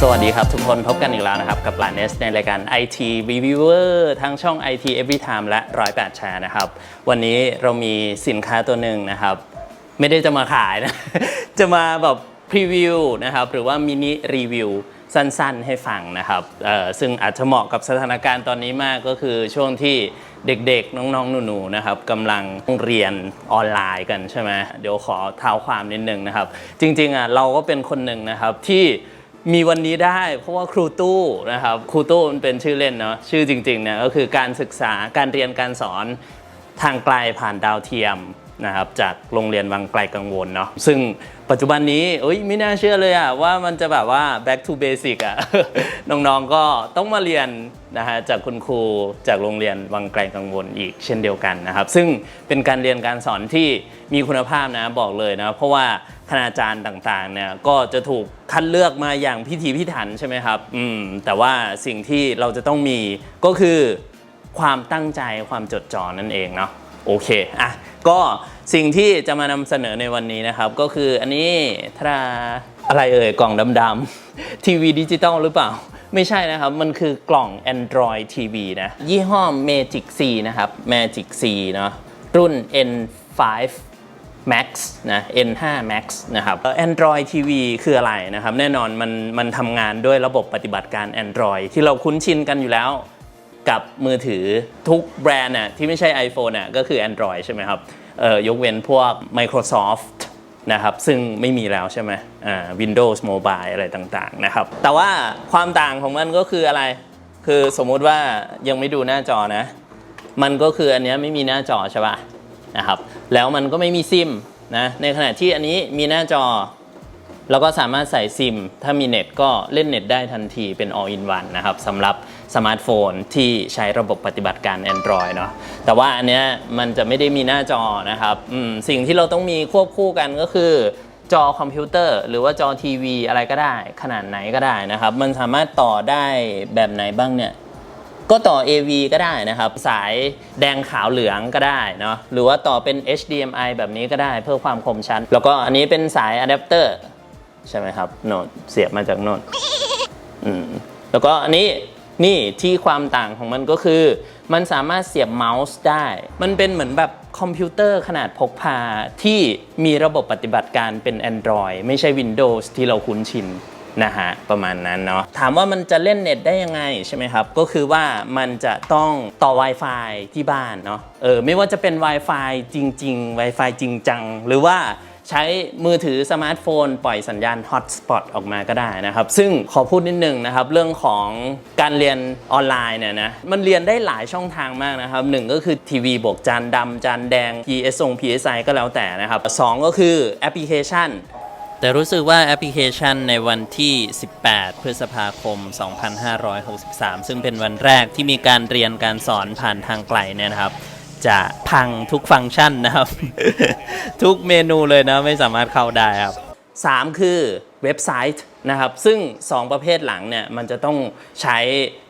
สวัสดีครับทุกคนพบกันอีกแล้วนะครับ กับหลานเนสในรายการ IT Reviewer ทั้งช่อง IT Every Time และ108แชร์นะครับ วันนี้เรามีสินค้าตัวหนึ่งนะครับ ไม่ได้จะมาขายนะ จะมาแบบพรีวิวนะครับ หรือว่ามินิรีวิวสั้นๆ ให้ฟังนะครับ ซึ่งอาจจะเหมาะกับสถานการณ์ตอนนี้มากก็คือช่วงที่เด็กๆ น้องๆ หนูๆ นะครับกำลังเรียนออนไลน์กันใช่ไหมเดี๋ยวขอเท้าความนิดนึงนะครับ จริงๆอะเราก็เป็นคนหนึ่งนะครับที่ มีวันนี้ได้ เพราะว่าครูตู้นะครับครูตู้มันเป็นชื่อเล่นเนาะชื่อจริงๆเนี่ยก็คือการศึกษาการเรียนการสอนทางไกลผ่านดาวเทียมนะครับจากโรงเรียนวังไกลกังวลเนาะซึ่งปัจจุบันนี้เอ้ยไม่น่าเชื่อเลยอะว่ามันจะแบบว่า back to basic อะน้องๆก็ต้องมาเรียนนะฮะจากคุณครูจากโรงเรียนวังไกลกังวลอีกเช่นเดียวกันนะครับ ซึ่งเป็นการเรียนการสอนที่มีคุณภาพนะบอกเลยนะเพราะว่า คณาจารย์ต่างๆเนี่ยก็จะถูกคัดเลือกมาอย่างพิถีพิถันใช่ไหมครับอืมแต่ว่าสิ่งที่เราจะต้องมีก็คือความตั้งใจความจดจ่อนั่นเองเนาะโอเคอะก็สิ่งที่จะมานำเสนอในวันนี้นะครับ ก็คืออันนี้ทราอะไรเอ่ยกล่องดำๆทีวีดิจิตอลหรือเปล่า ไม่ใช่นะครับ มันคือกล่อง Android TV นะ ยี่ห้อ Magic C นะครับ Magic C เนาะรุ่น N5 Max นะ N5 Max นะครับ Android TV คืออะไรนะครับ แน่นอนมันมันทำงานด้วยระบบปฏิบัติการ Android ที่เราคุ้นชินกันอยู่แล้วกับมือถือทุกแบรนด์น่ะที่ไม่ใช่ iPhone น่ะก็คือ Android ใช่ไหมครับเอ่อยกเว้นพวก Microsoft นะครับซึ่งไม่มีแล้วใช่ไหมอ่า Windows Mobile อะไรต่างๆนะครับแต่ว่าความต่างของมันก็คืออะไร คือสมมุติว่ายังไม่ดูหน้าจอนะ มันก็คืออันนี้ไม่มีหน้าจอใช่ปะ นะครับ แล้วมันก็ไม่มีซิมนะ ในขณะที่อันนี้มีหน้าจอ แล้วก็สามารถใส่ซิม ถ้ามีเน็ตก็เล่นเน็ตได้ทันทีเป็น all in one นะครับสำหรับสมาร์ทโฟนที่ใช้ระบบปฏิบัติการ Android เนาะ แต่ว่าอันเนี้ยมันจะไม่ได้มีหน้าจอนะครับสิ่งที่เราต้องมีควบคู่กันก็คือจอคอมพิวเตอร์ หรือว่าจอทีวีอะไรก็ได้ ขนาดไหนก็ได้นะครับ มันสามารถต่อได้แบบไหนบ้างเนี่ย ก็ต่อ AV ก็ได้นะครับ สายแดงขาวเหลืองก็ได้เนาะหรือว่าต่อเป็น HDMI แบบนี้ก็ได้เพื่อความคมชัดแล้วก็อันนี้เป็นสายอะแดปเตอร์ใช่ไหมครับโน้ตเสียบมาจากโน้ตอืมแล้วก็อันนี้นี่ที่ความต่างของมันก็คือ มันสามารถเสียบเมาส์ได้ มันเป็นเหมือนแบบคอมพิวเตอร์ขนาดพกพาที่มีระบบปฏิบัติการเป็น Android ไม่ใช่ Windows ที่เราคุ้นชิน นะฮะประมาณนั้นเนาะถามว่ามันจะเล่นเน็ตได้ยังไงใช่ไหมครับ ก็คือว่ามันจะต้องต่อ Wi-Fi ที่บ้านเนาะเออไม่ว่าจะเป็น Wi-Fi จริง ๆ Wi-Fi จริงจัง หรือว่าใช้มือถือสมาร์ทโฟน ปล่อยสัญญาณ Hotspot ออกมาก็ได้นะครับ ซึ่งขอพูดนิดนึงนะครับ เรื่องของการเรียนออนไลน์เนี่ยนะ มันเรียนได้หลายช่องทางมากนะครับหนึ่งก็คือทีวีบวกจานดำจานแดง PS ง PSI ก็แล้วแต่นะครับสองก็คือแอปพลิเคชัน แต่รู้สึกว่าแอปพลิเคชันในวันที่ 18 พฤษภาคม 2563 ซึ่งเป็นวันแรกที่มีการเรียนการสอนผ่านทางไกลเนี่ยนะครับ จะพังทุกฟังก์ชันนะครับ ทุกเมนูเลยนะไม่สามารถเข้าได้ครับ 3 คือเว็บไซต์ นะครับ ซึ่ง 2 ประเภทหลังเนี่ยมันจะต้องใช้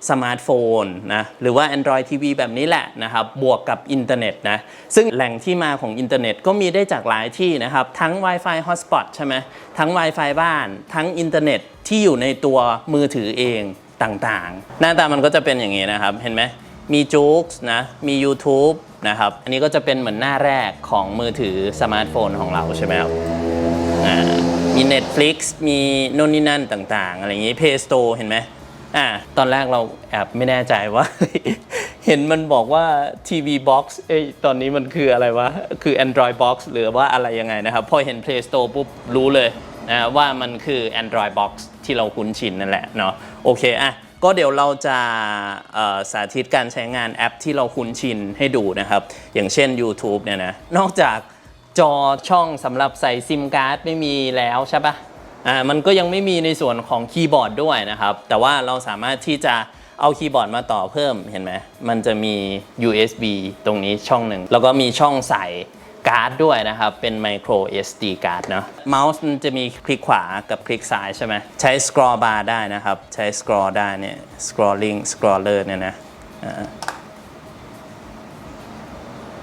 สมาร์ทโฟนนะหรือว่า Android TV แบบนี้แหละนะครับบวกกับอินเทอร์เน็ตนะซึ่งแหล่งที่มาของอินเทอร์เน็ตก็มีได้จากหลายที่นะครับ ทั้ง Wi-Fi Hotspot ใช่ไหมทั้ง Wi-Fi บ้าน ทั้งอินเทอร์เน็ตที่อยู่ในตัวมือถือเองต่างๆ หน้าตามันก็จะเป็นอย่างนี้นะครับ เห็นไหมมีจู๊กนะมี YouTube นะครับ อันนี้ก็จะเป็นเหมือนหน้าแรกของมือถือสมาร์ทโฟนของเราใช่ไหมครับอ่า มี Netflix มีโน่นนี่นั่นต่างๆ อะไรอย่างนี้ Play Store เห็นไหมอ่าตอนแรกเราแอบไม่แน่ใจว่า เห็นมันบอกว่า TV Box เอ้ยตอนนี้มันคืออะไรวะ คือ Android Box หรือว่าอะไรยังไงนะครับ พอเห็น Play Store ปุ๊บรู้เลยนะว่ามันคือ Android Box ที่เราคุ้นชินนั่นแหละเนาะโอเคอะก็เดี๋ยวเราจะสาธิตการใช้งานแอปที่เราคุ้นชินให้ดูนะครับ อย่างเช่น YouTube เนี่ยนะนอกจาก จอช่องสำหรับใส่ซิมการ์ดไม่มีแล้วใช่ปะอ่ามันก็ยังไม่มีในส่วนของคีย์บอร์ดด้วยนะครับ แต่ว่าเราสามารถที่จะเอาคีย์บอร์ดมาต่อเพิ่มเห็นไหมมันจะมี USB ตรงนี้ช่องหนึ่ง แล้วก็มีช่องใส่การ์ดด้วยนะครับ เป็น micro SD การ์ดเนาะเมาส์มันจะมีคลิกขวากับคลิกซ้ายใช่ไหมใช้ scroll bar ได้นะครับ ใช้ scroll ได้เนี่ย scrolling scroller เนี่ยนะอ่า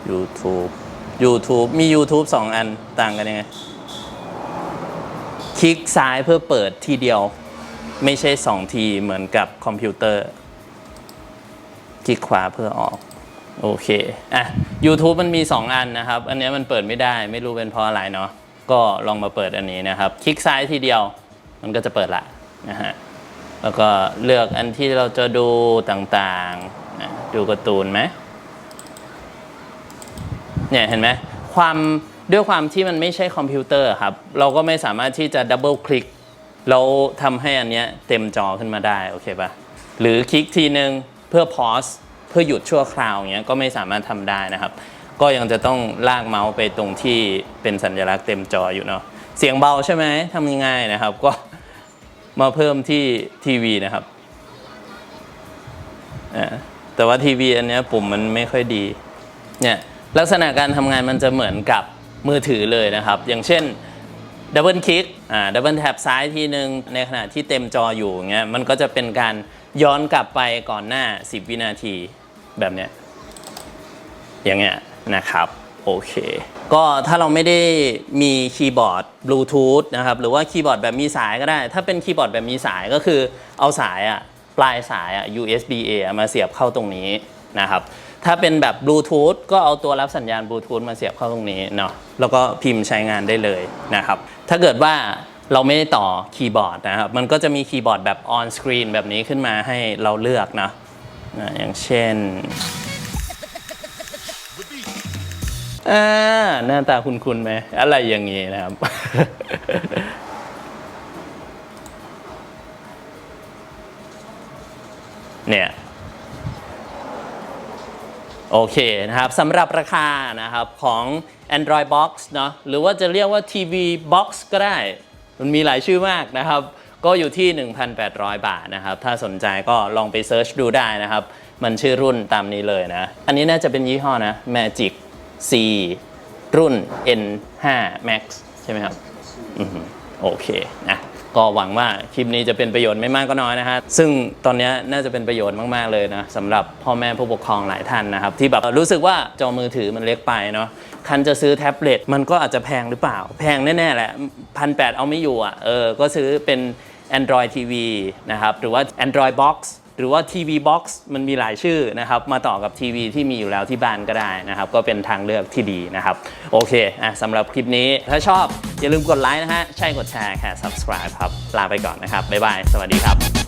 YouTube YouTube มี YouTube 2 อันต่างกันยังไง คลิกซ้ายเพื่อเปิดทีเดียว ไม่ใช่ 2 ทีเหมือนกับคอมพิวเตอร์ คลิกขวาเพื่อออก โอเค อะ YouTube มันมี 2 อันนะครับ อันนี้มันเปิดไม่ได้ไม่รู้เป็นเพราะอะไรเนาะก็ลองมาเปิดอันนี้นะครับ คลิกซ้ายทีเดียวมันก็จะเปิดละนะฮะแล้วก็เลือกอันที่เราจะดูต่างๆ ดูการ์ตูนไหม เนี่ยเห็นไหมความด้วยความที่มันไม่ใช่คอมพิวเตอร์ครับ เราก็ไม่สามารถที่จะดับเบิลคลิกแล้วทำให้อันเนี้ยเต็มจอขึ้นมาได้ โอเคปะหรือคลิกทีนึงเพื่อพอสเพื่อหยุดชั่วคราวอย่างเงี้ยก็ไม่สามารถทำได้นะครับ ก็ยังจะต้องลากเมาส์ไปตรงที่เป็นสัญลักษณ์เต็มจออยู่เนาะเสียงเบาใช่ไหมทำยังไงนะครับ ก็มาเพิ่มที่ทีวีนะครับอ่าแต่ว่าทีวีอันเนี้ยปุ่มมันไม่ค่อยดีเนี่ย ลักษณะการทำงานมันจะเหมือนกับมือถือเลยนะครับ อย่างเช่นดับเบิลคลิกอ่าดับเบิลแท็บซ้ายทีหนึ่งในขณะที่เต็มจออยู่เงี้ยมันก็จะเป็นการย้อนกลับไปก่อนหน้า 10 วินาทีแบบเนี้ยอย่างเงี้ยนะครับโอเค ก็ถ้าเราไม่ได้มีคีย์บอร์ดบลูทูธนะครับ หรือว่าคีย์บอร์ดแบบมีสายก็ได้ ถ้าเป็นคีย์บอร์ดแบบมีสายก็คือเอาสายอะปลายสายอะ USB A มาเสียบเข้าตรงนี้ นะครับถ้าเป็นแบบบลูทูธก็เอาตัวรับสัญญาณบลูทูธมาเสียบเข้าตรงนี้เนาะแล้วก็พิมพ์ใช้งานได้เลยนะครับถ้าเกิดว่าเราไม่ได้ต่อคีย์บอร์ดนะครับมันก็จะมีคีย์บอร์ดแบบออนสกรีนแบบนี้ขึ้นมาให้เราเลือกนะนะอย่างเช่นอ่าหน้าตาคุณคุณไหมอะไรอย่างนี้นะครับ เนี่ย โอเคนะครับสำหรับราคานะครับของ Android Box เนาะหรือว่าจะเรียกว่า TV Box ก็ได้ มันมีหลายชื่อมากนะครับ ก็อยู่ที่ 1,800 บาทนะครับ ถ้าสนใจก็ลองไปเซิร์ชดูได้นะครับ มันชื่อรุ่นตามนี้เลยนะ อันนี้น่าจะเป็นยี่ห้อนะ Magic C รุ่น N5 Max ใช่ไหมครับโอเคนะ ก็หวังว่าคลิปนี้จะเป็นประโยชน์ไม่มากก็น้อยนะฮะซึ่งตอนนี้น่าจะเป็นประโยชน์มากๆเลยนะสำหรับพ่อแม่ผู้ปกครองหลายท่านนะครับ ที่แบบรู้สึกว่าจอมือถือมันเล็กไปเนาะคันจะซื้อแท็บเล็ตมันก็อาจจะแพงหรือเปล่า แพงแน่ๆแหละพันแเอาไม่อยู่อะเออก็ซื้อเป็น Android TV นะครับหรือว่า Android Box หรือว่าทีวีบ็อกซ์มันมีหลายชื่อนะครับ มาต่อกับทีวีที่มีอยู่แล้วที่บ้านก็ได้นะครับ ก็เป็นทางเลือกที่ดีนะครับ โอเคอะสำหรับคลิปนี้ถ้าชอบอย่าลืมกดไลค์นะฮะ ใช่กดแชร์ค่ะ subscribe ครับ ลาไปก่อนนะครับ บ๊ายบาย สวัสดีครับ